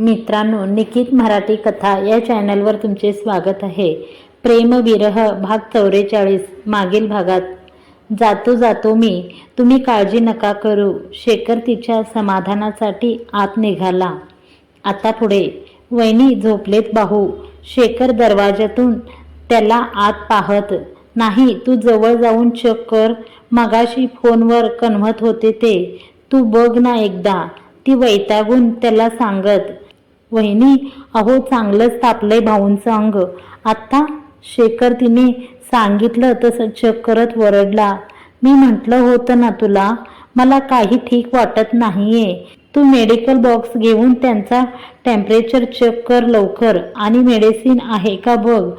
मित्रांनो निकित मराठी कथा या चॅनलवर तुमचे स्वागत आहे. प्रेमविरह भाग चौवेचाळीस मागील भागात. जातो जातो मी तुम्ही काळजी नका करू. शेखर तिच्या समाधानासाठी आत निघाला. आता पुढे. वहिनी झोपलेत बाहू शेखर दरवाजातून त्याला आत पाहत नाही तू जवळ जाऊन चेक कर. मगाशी फोनवर कन्व्हत होते ते. तू बघ ना एकदा. ती वैतागून त्याला सांगत वहिनी अहो चांगलंच तापलंय भाऊंचं अंग. आत्ता शेखर तिने सांगितलं तसं चेक करत वरडला. मी म्हटलं होतं ना तुला. मला काही ठीक वाटत नाहीये. तू मेडिकल बॉक्स घेऊन त्यांचा टेम्परेचर चेक कर लवकर. आणि मेडिसिन आहे का बघ?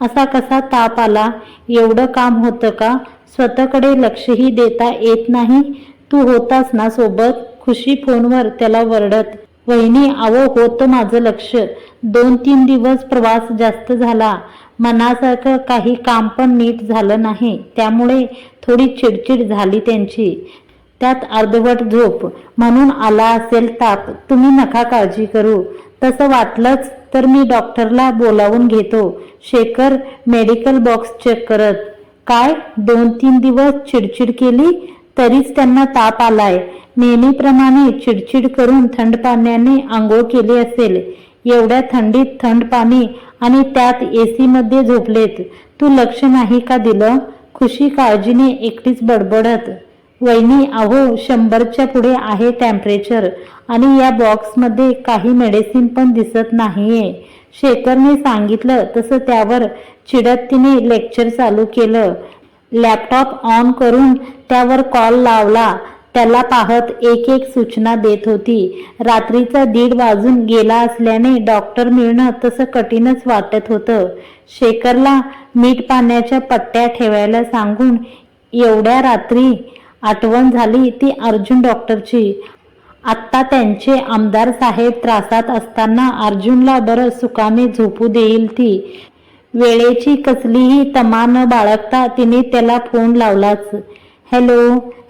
असा कसा ताप आला? एवढं काम होतं का? स्वतःकडे लक्षही देता येत नाही. तू होतास ना सोबत? खुशी फोनवर त्याला वरडत. वहिनी अहो होतं माझं लक्ष. दोन तीन दिवस प्रवास जास्त झाला. मनासारखं काही काम पण नीट झालं नाही. त्यामुळे थोडी चिडचिड झाली त्यांची. त्यात अर्धवट झोप. म्हणून आला असेल ताप. तुम्ही नका काळजी करू. तसं वाटलंच तर मी डॉक्टरला बोलावून घेतो. शेखर मेडिकल बॉक्स चेक करत काय? दोन तीन दिवस चिडचिड केली? तरीच त्यांना ताप आलाय. नेहमीप्रमाणे चिडचिड करून थंड पाण्याने आंघोळ केली असेल. एवढ्या थंडीत थंड पाणी आणि त्यात एसी मध्ये झोपलेत. तू लक्ष नाही का दिलं? खुशी काळजीने एकटीच बडबडत. वहिनी अहो शंभरच्या पुढे आहे टेम्परेचर आणि या बॉक्समध्ये काही मेडिसिन पण दिसत नाहीये. शेखरने सांगितलं तसं त्यावर चिडत तिने लेक्चर चालू केलं. लॅपटॉप ऑन करून त्यावर कॉल लावला. त्याला पाहत एक एक सूचना देत होती. रात्रीचा दीड वाजून गेला असल्याने डॉक्टर मिळणं तसं कठीणच वाटत होतं. शेखरला मीठ पाण्याच्या पट्ट्या ठेवायला सांगून एवढ्या रात्री आठवण झाली ती अर्जुन डॉक्टरची. आत्ता त्यांचे आमदार साहेब त्रासात असताना अर्जुनला बरं सुकामे झोपू देईल ती. वेळेची कसलीही तमा न बाळगता तिने त्याला फोन लावलाच. हॅलो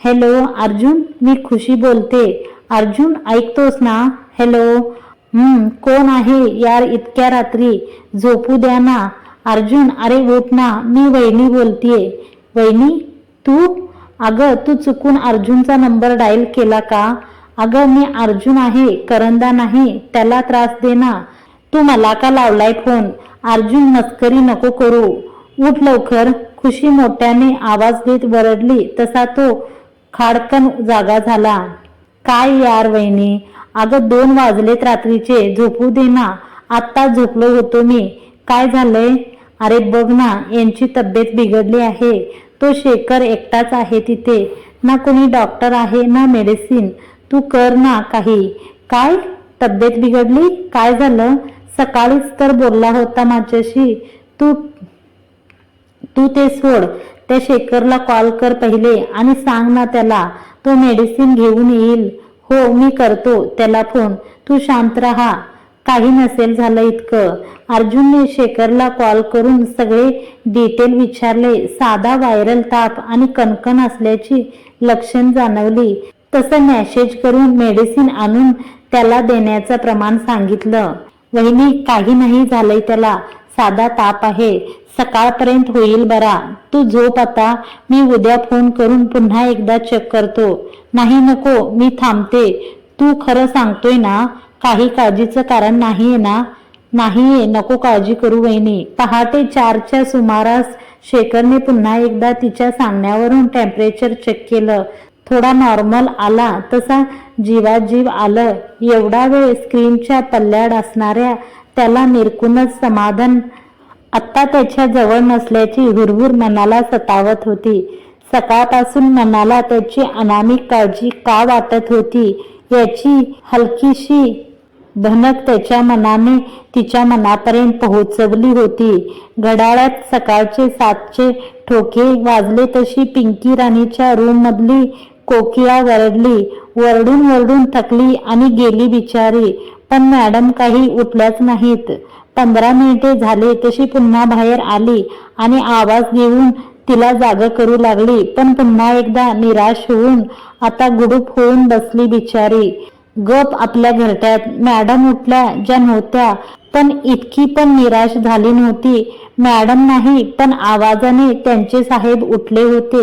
हॅलो अर्जुन मी खुशी बोलते. अर्जुन ऐकतोस ना? हॅलो. हम्म कोण आहे यार इतक्या रात्री? झोपू द्या ना. अर्जुन अरे उठ ना मी वहिनी बोलतीये. वहिनी? तू? अगं तू चुकून अर्जुनचा नंबर डायल केला का? अगं मी अर्जुन आहे करंदा नाही त्याला त्रास दे ना. तू मला का लावलाय फोन? अर्जुन मस्करी नको करू. उठ लवकर. खुशी मोठ्याने आवाज देत वरडली. तसा तो खाडकन जागा झाला. काय यार वहिनी? अगं दोन वाजलेत रात्रीचे. झोपू दे ना. आत्ता झोपलो होतो मी. काय झालंय? अरे बघ ना. यांची तब्येत बिघडली आहे. तो शेखर एकटाच आहे तिथे. ना कोणी डॉक्टर आहे ना मेडिसिन. तू कर ना काही. काय? तब्येत बिघडली? काय झालं? सकाळीच तर बोलला होता माझ्याशी. तू तू ते सोड. त्या शेखरला कॉल कर पहिले आणि सांग ना त्याला तो मेडिसिन घेऊन येईल. हो मी करतो त्याला फोन तू शांत राहा. काही नसेल झालं इतकं. अर्जुनने शेखरला कॉल करून सगळे डिटेल विचारले. साधा व्हायरल ताप आणि कणकण असल्याची लक्षण जाणवली. तसं मॅसेज करून मेडिसिन आणून त्याला देण्याचं प्रमाण सांगितलं. वहिनी काही नाही झालंय त्याला. साधा ताप आहे. सकाळपर्यंत होईल बरा. तू झोप आता. मी उद्या फोन करून पुन्हा एकदा चेक करतो. नाही नको मी थांबते. तू खरं सांगतोय ना काही काळजीचं कारण नाहीये ना? नाहीये नको काळजी करू वहिनी. पहाटे चारच्या सुमारास शेखरने पुन्हा एकदा तिच्या सांगण्यावरून टेम्परेचर चेक केलं. थोडा नॉर्मल आला तसा जीवाजीव आलं. एवढा वेळ स्क्रीनच्या पल्ल्याड असणाऱ्या त्याला निरकूनच समाधान. आत्ता त्याच्याजवळ नसल्याची हुरहुर मनाला सतावत होती. सकाळपासून मनाला त्याची अनामिक काळजी का वाटत होती याची हलकीशी भनक त्याच्या मनाने तिच्या मनापर्यंत पोहोचवली होती. घड्याळात सकाळचे सातचे ठोके वाजले तशी पिंकी राणीच्या रूम मधली कोकिळा वरडली वरडून वरडून थकली आणि गेली बिचारी. पण मॅडम काही उठल्याच नाहीत. पंधरा मिनिटे झाले तशी पुन्हा बाहेर आली आणि आवाज देऊन तिला जाग करू लागली. पण पुन्हा एकदा निराश होऊन आता गुडूप होऊन बसली बिचारी. गप आपल्या घरट्यात. मॅडम उठल्या ज्या नव्हत्या पण इतकी पण निराश झाली नव्हती. मॅडम नाही पण आवाजाने त्यांचे साहेब उठले होते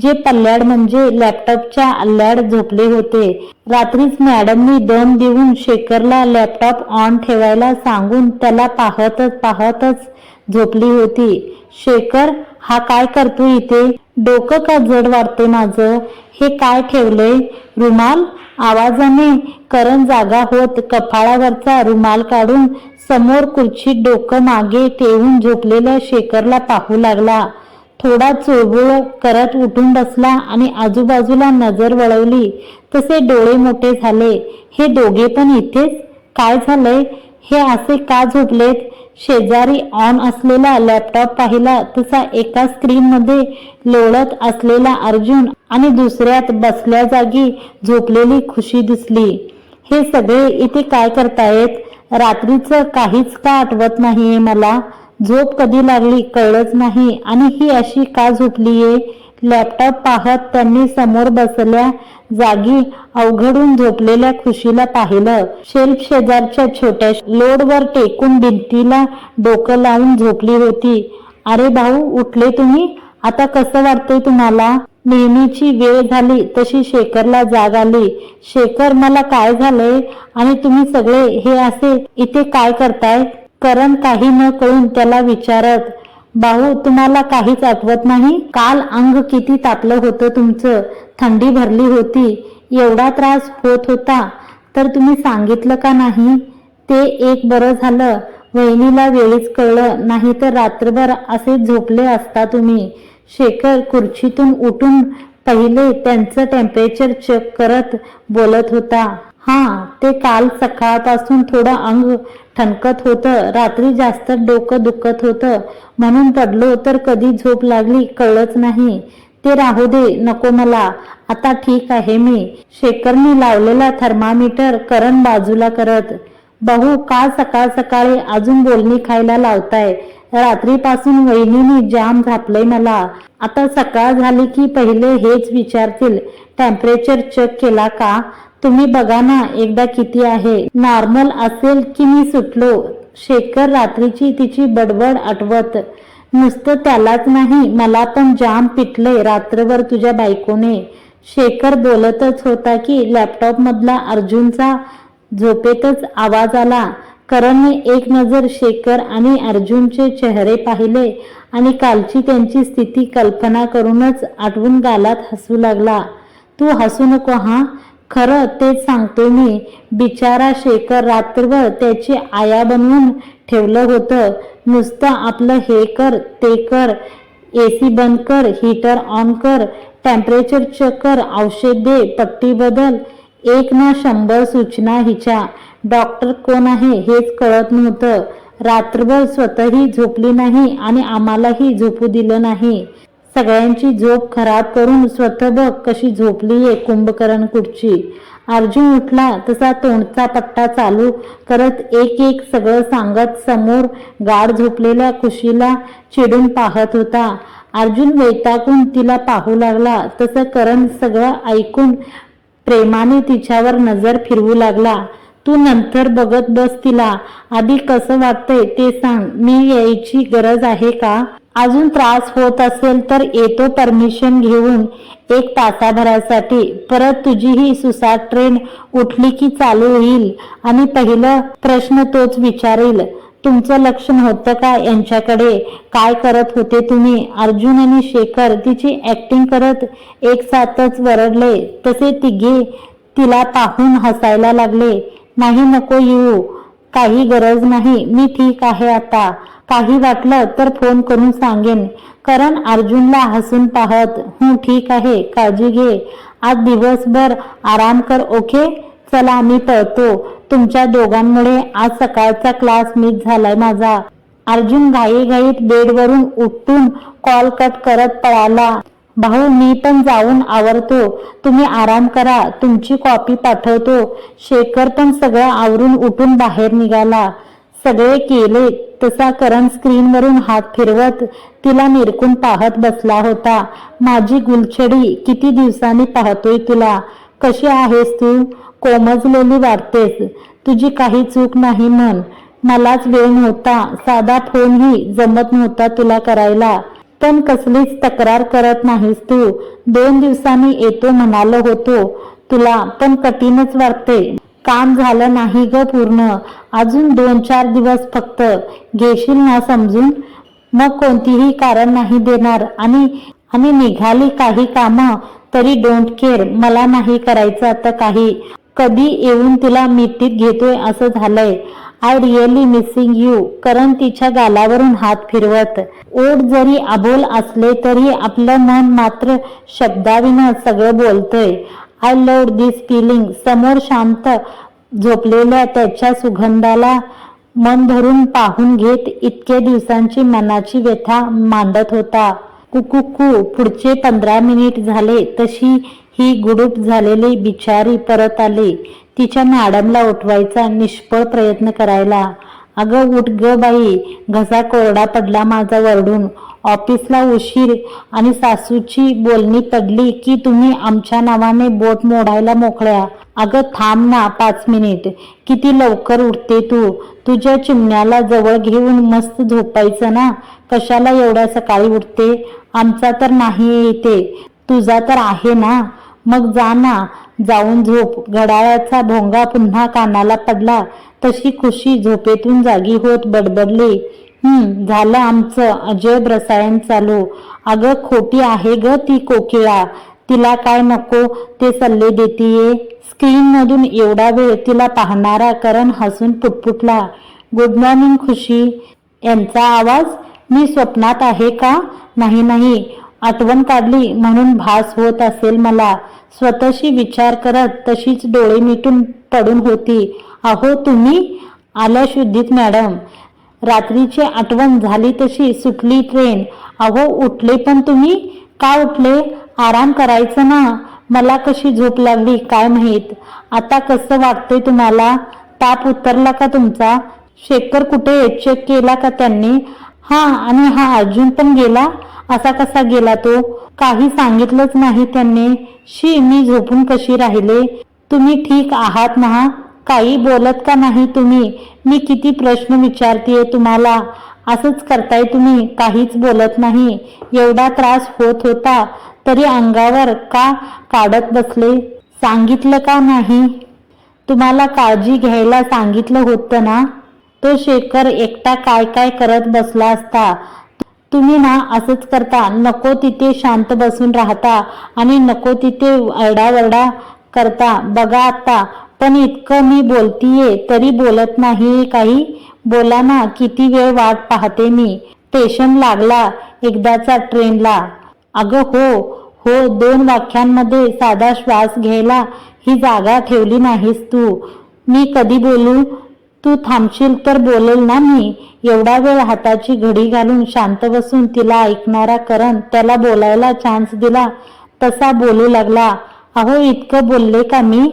जे पल्ल्याड म्हणजे लॅपटॉपच्या अल्ल्याड झोपले होते. रात्रीच मॅडमनी दम देऊन शेखरला लॅपटॉप ऑन ठेवायला सांगून त्याला पाहतच पाहतच झोपली होती. शेखर हा काय करतो इथे? डोकं का जड वाटते माझं? हे काय ठेवलंय? रुमाल? आवाजाने करण जागा होत कपाळावरचा रुमाल काढून समोर खुर्चीत डोकं मागे ठेवून झोपलेल्या शेखरला पाहू लागला. थोडा चुळबुळ करत उठून बसला आणि आजूबाजूला नजर वळवली. तसे डोळे मोठे झाले. हे दोघे पण इथेच? काय झालंय? हे असे का झोपलेत? शेजारी ऑन असलेला लॅपटॉप पाहिला तसा एका स्क्रीनमध्ये लोळत असलेला अर्जुन आणि दुसऱ्यात बसल्या जागी झोपलेली खुशी दिसली. हे सगळे इथे काय करतायत? रात्रीचं काहीच का आठवत नाहीये मला? झोप कधी लागली कळलंच नाही आणि ही अशी का झोपलीये? लॅपटॉप पाहत त्यांनी समोर बसल्या जागी अवघडून झोपलेल्या खुशीला पाहिलं. शेल्फ शेजारच्या छोट्या लोडवर टेकून भिंतीला डोकं लावून झोपली होती. अरे भाऊ उठले तुम्ही? आता कसं वाटतंय तुम्हाला? नेहमीची वेळ झाली तशी शेखरला जाग आली. शेखर मला काय झालंय? आणि तुम्ही सगळे हे असे इथे काय करताय करण काही न कळून त्याला विचारत भाऊ तुम्हाला काहीच आठवत नाही? काल अंग किती तापलं होतं तुमचं. थंडी भरली होती. एवढा त्रास होत होता. तर तुम्ही सांगितलं का नाही? ते एक बरं झालं. वहिनीला वेळीच कळलं. नाही तर रात्रभर असे झोपले असता तुम्ही. शेखर खुर्चीतून उठून पहिले त्यांचं टेम्परेचर चेक करत बोलत होता. हा ते काल सकाळपासून थोडं अंग ठणकत होतं. रात्री जास्त डोकं दुखत होतं. म्हणून पडलो तर कधी झोप लागली कळलंच नाही. ते राहू दे नको मला. आता ठीक आहे मी. शेखरने लावलेला थर्मामीटर करण बाजूला करत भाऊ का सकाळ सकाळी अजून बोलणी खायला लावताय? रात्रीपासून वहिनीने जाम झापलंय मला. आता सकाळ झाली की पहिले हेच विचारतील. टेम्परेचर चेक केला का? तुम्ही बघा ना एकदा किती आहे. नॉर्मल असेल की मी सुटलो. शेखर रात्रीची तिची बडबड आठवत. नुसतं त्यालाच नाही मला पण जाम पिटलंय रात्रभर तुझ्या बायकोने. शेखर बोलतच होता की लॅपटॉप मधला अर्जुनचा झोपेतच आवाज आला. करणने एक नजर शेखर आणि अर्जुनचे चेहरे पाहिले आणि कालची त्यांची स्थिती कल्पना करूनच आठवून गालात हसू लागला. तू हसू नको हा. खरं तेच सांगतो मी. बिचारा शेखर रात्रभर त्याची आया बनवून ठेवलं होतं. नुसतं आपलं हे कर ते कर. ए सी बंद कर हीटर ऑन कर. टेम्परेचर चेक कर औषध दे पट्टी बदल. एक ना शंभर सूचना हिच्या. डॉक्टर कोण आहे हेच कळत नव्हतं. रात्रभर स्वतःही झोपली नाही आणि आम्हालाही झोपू दिलं नाही. सगळ्यांची झोप खराब करून स्वतः बघ कशी झोपलीये कुंभकर्ण कुठची? अर्जुन उठला तसा तोंडचा पट्टा चालू करत एक एक सगळं सांगत समोर गाढ झोपलेल्या खुशीला चिडून पाहत होता. अर्जुन वैतागून तिला पाहू लागला तसं करण सगळं ऐकून प्रेमाने तिच्यावर नजर फिरवू लागला. तू नंतर बघत बस तिला आधी कसं वाटतंय ते सांग मी यायची गरज आहे का? अजून त्रास होत असेल तर येतो परमिशन घेऊन एक तासाभरासाठी. परत तुझी ही सुसाट ट्रेन उठली की चालू होईल. आणि पहिलं प्रश्न तोच विचारेल तुमचं लक्ष नव्हतं का यांच्याकडे? काय करत होते तुम्ही? अर्जुन आणि शेखर तिची ऍक्टिंग करत एक साथच वरडले. तसे तिघे तिला पाहून हसायला लागले. नाही नको येऊ. काही गरज नाही. मी ठीक आहे आता. काही वाटलं तर फोन करून सांगेन. करण अर्जुनला हसून पाहत हू ठीक आहे काळजी घे. आज दिवसभर आराम कर ओके? चला मी पळतो. तुमच्या दोघांमुळे आज सकाळचा क्लास मिस झालाय माझा. अर्जुन घाईघाईत बेडवरून उठून कॉल कट करत पळाला. भाऊ मी पण जाऊन आवरतो. तुम्ही आराम करा. तुमची कॉपी पाठवतो. शेखर पण सगळं आवरून उठून बाहेर निघाला. सगळे केले तसा करण स्क्रीनवरून हात फिरवत तिला निरकून पाहत बसला होता. माझी गुलछडी किती दिवसांनी पाहतोय तुला? कशी आहेस तू? कोमजलेली वाटतेस. तुझी काही चूक नाही म्हण. मलाच वेळ नव्हता. साधा फोनही जमत नव्हता तुला करायला. पण कसलीच तक्रार करत नाहीस तू. दोन दिवसांनी येतो म्हणालो होतो. तुला पण कठीणच वाटते. काम झालं नाही ग पूर्ण. अजून दोन चार दिवस फक्त. घेशील ना समजून? मग कोणतीही कारण नाही देणार. आणि आणि निघाली काही कामं तरी डोंट केअर मला नाही करायचं आता काही. कधी येऊन तुला मिठीत घेतोय असं झालंय. I really missing you Karan तिच्या गालावरून हात फिरवत. ओढ जरी अबोल असले तरी आपलं मन मात्र शब्दाविना सगळं बोलतंय. आय लव्ह दिस फिलिंग समोर शांत झोपलेल्या त्याच्या सुगंधाला मन धरून पाहून घेत इतक्या दिवसांची मनाची व्यथा मांडत होता. कुकुकू पुढचे पंधरा मिनिट झाले तशी ही गुडूप झालेली बिचारी परत आली. तिच्या मॅडमला उठवायचा निष्फळ प्रयत्न करायला. अगं उठ ग बाई घसा कोरडा पडला माझा वरडून. ऑफिसला उशीर आणि सासूची बोलणी पडली की तुम्ही आमच्या नावाने बोट मोडायला मोकळ्या. अगं थांब ना पाच मिनिट. किती लवकर उठते तू? तुझ्या चिमण्याला जवळ घेऊन मस्त झोपायचं ना? कशाला एवढ्या सकाळी उठते? आमचा तर नाही येते तुझा तर आहे ना? मग जा ना. जाऊन झोप. घडाळ्याचा भोंगा पुन्हा कानाला पडला. तशी खुशी झोपेतून जागी होत बडबडली. हम्म झालं आमचं. अजय रसायन चालू. अगं खोटी आहे ग ती कोकिळा. तिला काय नको ते सल्ले देतीये. स्क्रीन मधून एवढा वेळ तिला पाहणारा करण हसून पुटपुटला. गुड मॉर्निंग खुशी. यांचा आवाज मी स्वप्नात आहे का? नाही नाही. आठवण काढली म्हणून भास होत असेल मला. स्वतःशी विचार करत तशीच डोळे मिटून पडून होती. अहो तुम्ही आल्या शुद्धीत मॅडम. रात्रीची आठवण झाली तशी सुटली ट्रेन. अहो उठले पण तुम्ही? का उठले? आराम करायचं ना? मला कशी झोप लागली काय माहीत? आता कसं वाटतंय तुम्हाला? ताप उतरला का तुमचा? शेखर कुठे चेक केला का त्यांनी? हा आणि हा अर्जुन पण गेला? असा कसा गेला तो? काही सांगितलंच नाही त्यांनी. शी मी झोपून कशी राहिले? तुम्ही ठीक आहात ना? काही बोलत का नाही तुम्ही? मी किती प्रश्न विचारतीये तुम्हाला? असंच करताय तुम्ही काहीच बोलत नाही. एवढा त्रास होत होता तरी अंगावर का काढत बसले? सांगितलं का नाही? तुम्हाला काळजी घ्यायला सांगितलं होतं ना? तो शेखर एकटा काय काय करत बसला असता. तुम्ही ना असंच करता नको तिथे शांत बसून राहता आणि नको तिथे अरडावरडा करता. बघा आता पण इतकं मी बोलतीये तरी बोलत नाही काही. बोला ना किती वेळ वाट पाहते मी. स्टेशन लागला एकदाचा ट्रेनला. अगं हो हो दोन वाक्यांमध्ये साधा श्वास घ्यायला ही जागा ठेवली नाहीस तू. मी कधी बोलू? तू थांबशील तर बोलेल ना मी. एवढा वेळ हाताची घडी घालून शांत बसून तिला ऐकणारा करण त्याला बोलायला चान्स दिला. तसा बोलू लागला. अहो इतकं बोलले का मी?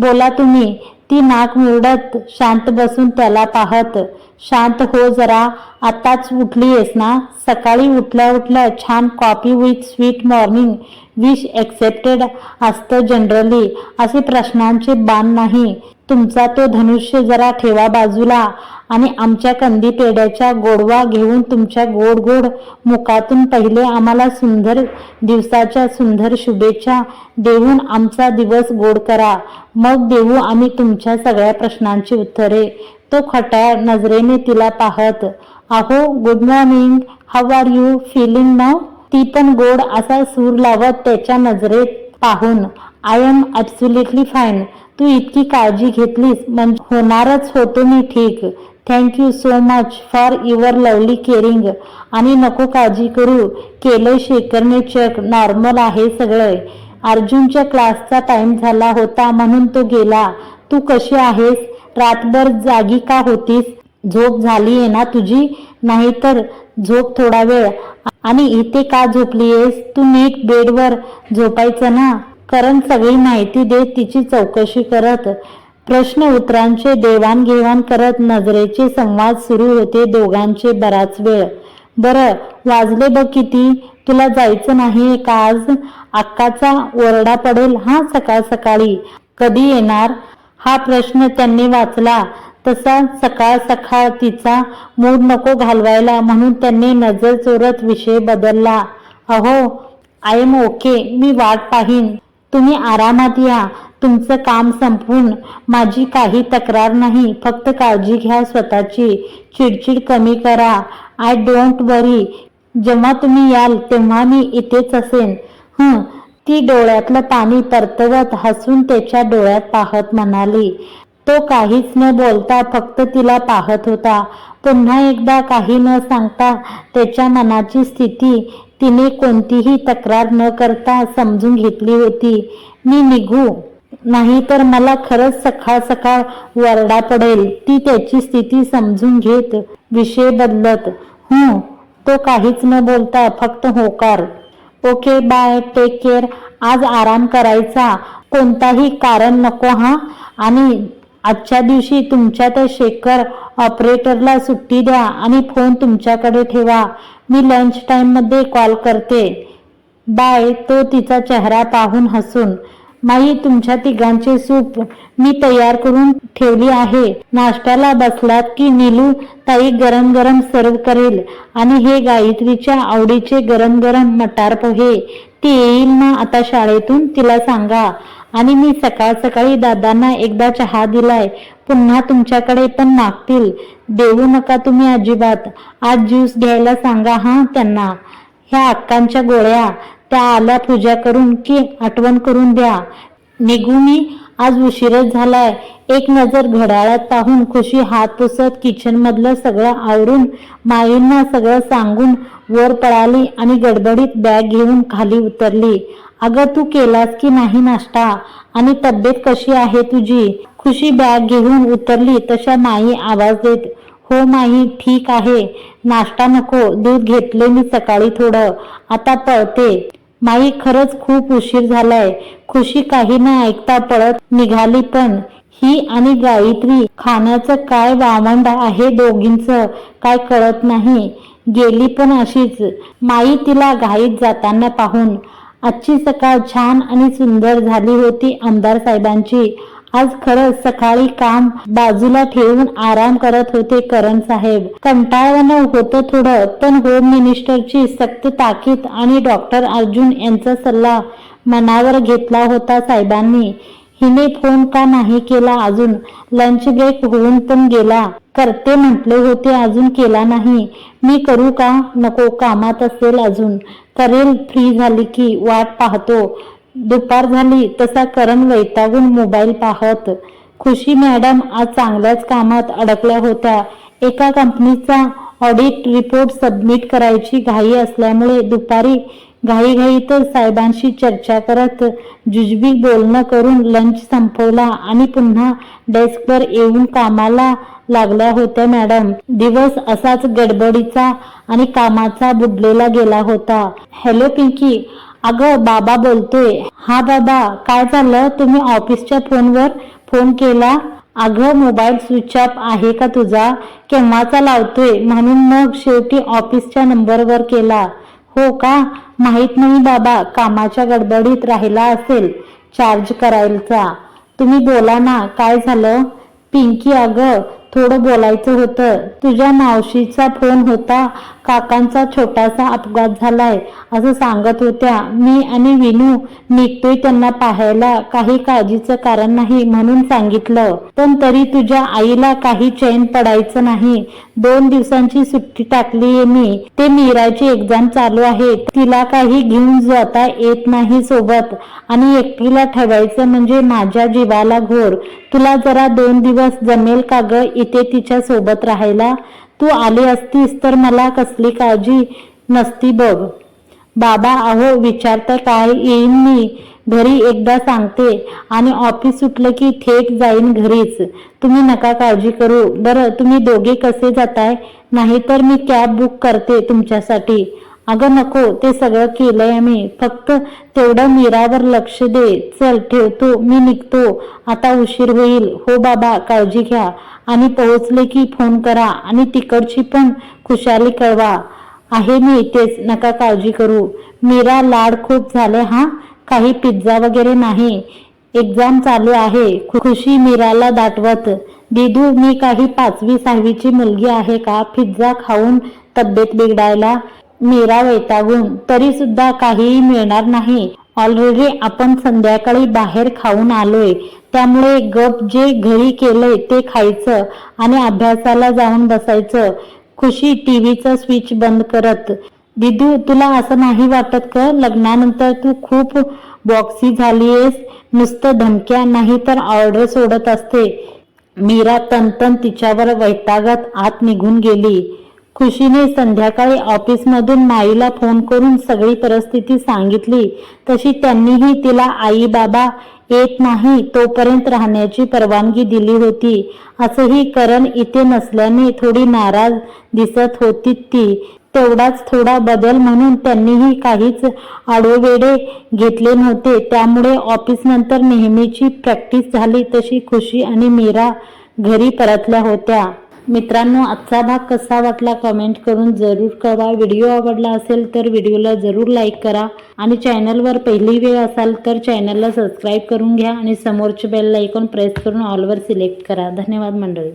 बोला तुम्ही ती नाक मिरडत शांत बसून त्याला पाहत. शांत हो जरा आताच उठलीयेस ना? सकाळी उठल्या उठल्या छान coffee with sweet morning wish accepted असतं जनरली असे प्रश्नांचे बाण नाही. तुमचा तो धनुष्य जरा ठेवा बाजूला आणि आमच्या कंदी पेड्याच्या गोडवा घेऊन तुमच्या गोड गोड मुखातून पहिले आम्हाला सुंदर दिवसाच्या सुंदर शुभेच्छा देऊन आमचा दिवस गोड करा. मग देऊ आम्ही तुमच्या सगळ्या प्रश्नांची उत्तरे. तो खटाळ नजरेने तिला पाहत अहो good morning how are you feeling नाव ती पण गोड असा सूर लावत त्याच्या नजरेत पाहून आय एम ॲब्सुलेटली फाईन तू इतकी काळजी घेतलीस म्हणजे होणारच होतो मी ठीक. Thank you so much for your lovely caring आणि नको काळजी करू. केलं शेखरने चेक नॉर्मल आहे सगळं. अर्जुनच्या क्लासचा टाइम झाला होता म्हणून तो गेला. तू कशी आहेस? रातभर जागी का होतीस? झोप झाली आहे ना तुझी? नाहीतर झोप थोडा वेळ. आणि इथे का झोपलीयेस तू नीट बेडवर झोपायचं ना? कारण सगळी माहिती देत तिची चौकशी करत. प्रश्न उत्तरांचे देवाणघेवाण करत नजरेचे संवाद सुरू होते दोघांचे बराच वेळ. बरं वाजले बघ किती? तुला जायचं नाही का आज? अक्काचा ओरडा पडेल. हा सकाळ सकाळी. कधी येणार? हा प्रश्न त्यांनी वाचला. तसा सकाळ सकाळ तिचा मूड नको घालवायला म्हणून त्यांनी नजर चोरत विषय बदलला. अहो आय एम ओके मी वाट पाहीन. तुम्ही आरामात या. तुमचं काम संपवून माझी काही तक्रार नाही. फक्त काळजी घ्या स्वतःची. चिडचिड कमी करा. आय डोंट वरी जेव्हा तुम्ही याल तेव्हा मी इथेच असेन. हं. ती डोळ्यातलं पाणी परतवत हसून त्याच्या डोळ्यात पाहत म्हणाली. तो काहीच न बोलता फक्त तिला पाहत होता. पुन्हा एकदा काही न सांगता त्याच्या मनाची स्थिती तिने कोणतीही तक्रार न करता समजून घेतली होती. मी निघू. नाही तर मला खरंच सकाळ सकाळ वरडा पडेल. ती त्याची स्थिती समजून घेत विषय बदलत. हं तो काहीच न बोलता फक्त होकार. Okay bye take care. आज आराम करायचा. कोणताही कारण नको हा? आणि आजच्या दिवशी तुमच्या त्या शेखर ऑपरेटरला सुट्टी द्या आणि फोन तुमच्याकडे ठेवा. मी लंच टाईममध्ये कॉल करते. बाय तो तिचा चेहरा पाहून हसून माई तुमच्या तिघांचे सूप मी तयार करून ठेवली आहे. नाश्त्याला बसलात की नीलू ताई गरम गरम सर्व करेल आणि हे गायत्रीच्या आवडीचे गरम गरम मटार पोहे. ती येईल ना आता शाळेतून? तिला सांगा. आणि मी सकाळ सकाळी दादांना एकदा चहा दिलाय. पुन्हा तुमच्याकडे पण मागतील. देऊ नका तुम्ही अजिबात. आज ज्यूस घ्यायला सांगा हा त्यांना. ह्या अक्कांच्या गोळ्या. त्या आल्या पूजा करून की आठवण करून द्या. निघू मी? आज उशीरच झालाय. एक नजर घड्याळात पाहून खुशी हात पुसत किचन मधलं सगळं आवरून माईंना सगळं सांगून वर पळाली आणि गडबडीत बॅग घेऊन खाली उतरली. अगं तू केलास की नाही नाश्ता? आणि तब्येत कशी आहे तुझी? खुशी बॅग घेऊन उतरली तशा माई आवाज देत हो माई ठीक आहे. नाश्ता नको दूध घेतले मी सकाळी थोडं. आता पळते. माई खरंच खूप उशीर झालाय. खुशी काही न ऐकता पळत निघाली पण ही आणि गायत्री खाण्याचं काय वामंड आहे दोघींचं? काय कळत नाही. गेली पण अशीच. माई तिला घाईत जाताना पाहून आजची सकाळ छान आणि सुंदर झाली होती आमदार साहेबांची. आज खरंच सकाळी काम बाजूला ठेवून आराम करत होते करण साहेब. कंटाळवाणं होतं थोडं पण होम मिनिस्टरची सक्त ताकीद आणि डॉक्टर अर्जुन यांचा सल्ला मनावर घेतला होता साहेबांनी. हिने फोन का नाही केला अजून? लंच ब्रेक होऊन पण गेला. करते म्हटले होते अजून केला नाही. मी करू का? नको कामात असेल अजून. करेल फ्री झाली की वाट पाहतो. दुपार झाली तसा करण वैतागून मोबाईल पाहत. खुशी मॅडम आज चांगल्याच कामात अडकल्या होत्या. एका कंपनीचा ऑडिट रिपोर्ट सबमिट करायची घाई असल्यामुळे दुपारी घाईघाईतच साहेबांशी चर्चा करत जुजबी बोलणं करून लंच संपवला आणि पुन्हा डेस्कवर येऊन कामाला लागल्या होत्या मॅडम दिवस असाच गडबडीचा आणि कामाचा बुडलेला गेला होता. हॅलो पिंकी अगं बाबा बोलतोय. हा बाबा काय झालं तुम्ही ऑफिसच्या फोनवर फोन केला? अगं मोबाईल स्विच ऑफ आहे का तुझा? केव्हाचा लावतोय? म्हणून मग शेवटी ऑफिसच्या नंबरवर केला. हो का? माहीत नाही बाबा कामाच्या गडबडीत राहिला असेल चार्ज करायचा. तुम्ही बोला ना काय झालं? पिंकी अगं थोडं बोलायचं होतं. तुझ्या मावशीचा फोन होता. काकांचा छोटासा अपघात झालाय असं सांगत होत्या. मी आणि विनू निघतोय त्यांना पाहायला. काही काळजीचं कारण नाही म्हणून सांगितलं. पण तरी तुझ्या आईला काही चैन पडायचं नाही. दोन दिवसांची सुट्टी टाकलीये मी. ते मीराची एक्झाम चालू आहे तिला काही घेऊन जाता येत नाही सोबत. आणि एकटीला ठेवायचं म्हणजे माझ्या जीवाला घोर. तुला जरा दोन दिवस जमेल का ग? इथे तिच्या सोबत राहायला. तू आली असतीस तर मला कसली काळजी नसती बघ. बाबा अहो विचारता काय येईन मी? घरी एकदा सांगते. आणि ऑफिस सुटलं की थेट जाईन घरीच. तुम्ही नका काळजी करू. बरं तुम्ही दोघे कसे जाताय? नाहीतर मी कॅब बुक करते तुमच्यासाठी. अगं नको ते सगळं केलंय मी फक्त तेवढं मीरावर लक्ष दे. चल ठेवतो. मी निघतो. आता उशीर होईल. हो बाबा काळजी घ्या. आणि पोहोचले की फोन करा. आणि तिकडची पण खुशाली कळवा. आहे मी इथेच. नका काळजी करू. मीरा लाड खूप झाले हा? काही पिझ्झा वगैरे नाही. एक्झाम चालू आहे. खुशी मीराला दाटवत. दिदू मी काही पाचवी सहावीची मुलगी आहे का? पिझ्झा खाऊन तब्येत बिघडायला मीरा वैतागून तरी सुद्धा काहीही मिळणार नाही. ऑलरेडी आपण संध्याकाळी बाहेर खाऊन आलोय. त्यामुळे गप जे घरी केलंय ते खायचं आणि अभ्यासाला जाऊन बसायचं. खुशी टीव्हीचा स्विच बंद करत. दिदू तुला असं नाही वाटत का? लग्नानंतर तू खूप बॉक्सी झालीयस. नुसतं धमक्या नाही तर ऑर्डर सोडत असते. मीरा तनतन तिच्यावर वैतागत आत निघून गेली. खुशीने संध्याकाळी ऑफिसमधून माईला फोन करून सगळी परिस्थिती सांगितली. तशी त्यांनीही तिला आई बाबा येत नाही तोपर्यंत राहण्याची परवानगी दिली होती. असंही करण इथे नसल्याने थोडी नाराज दिसत होती ती. तेवढाच थोडा बदल म्हणून त्यांनीही काहीच आडोवेडे घेतले नव्हते. त्यामुळे ऑफिसनंतर नेहमीची प्रॅक्टिस झाली तशी खुशी आणि मीरा घरी परतल्या होत्या. मित्रांनो आजचा भाग कसा वाटला कमेंट करून जरूर कळवा. व्हिडिओ आवडला असेल तर व्हिडिओला जरूर लाईक करा. आणि चॅनलवर पहिली वेळ असाल तर चॅनलला सबस्क्राईब करून घ्या आणि समोरचे बेल आयकॉन प्रेस करून ऑलवर सिलेक्ट करा. धन्यवाद मंडळी.